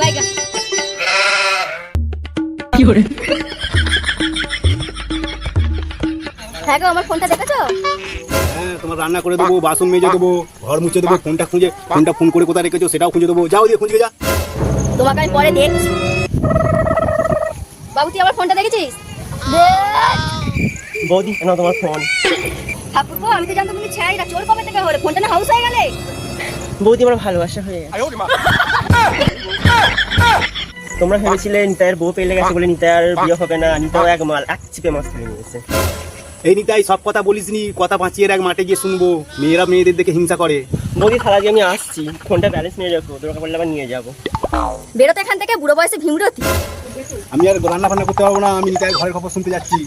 বাইগা হ্যাঁ গো আমার ফোনটা দেখেছ? হ্যাঁ তোমার রান্না করে দেবো বাসন মেজে দেবো ঘর মুছে দেবো ফোনটা খুঁজে ফোনটা ফোন করে কোথায় রেখেছো সেটাও খুঁজে দেবো। যাও দিয়ে খুঁজে যা। তোমাকে আমি পরে দেখছি। বাবু তুই আমার ফোনটা দেখেছিস? বৌদি কেন তোমার ফোন। ঠাকুর আমি তো জানতাম তুমি ছেড়াই না চোর কবে থেকে হলে? ফোনটা না হাউস হয়ে গেলে? বৌদি আমার ভালোবাসা হয়ে গেছে। তোমরা ভেবেছিলে নিতাইয়ের বউ পেলে গেছে বলে নিতাইয়ের বিয়ে হবে না নিতাও এক মাল এক চিপে মাছ ফেলে নিয়েছে। এই নিতাই সব কথা বলিসনি কথা বাঁচিয়ে এক মাঠে গিয়ে শুনব। মেয়েরা মেয়েদের দেখে হিংসা করে। বৌদি দিয়ে আমি আসছি ফোনটা ব্যালেন্স নিয়ে রাখো দরকার পড়লে আবার নিয়ে যাব। বেরোতে এখান থেকে বুড়ো বয়সে ভীমরতি। আমি আর রান্না ফান্না করতে পারব না আমি নিতাই ঘরের খবর শুনতে যাচ্ছি।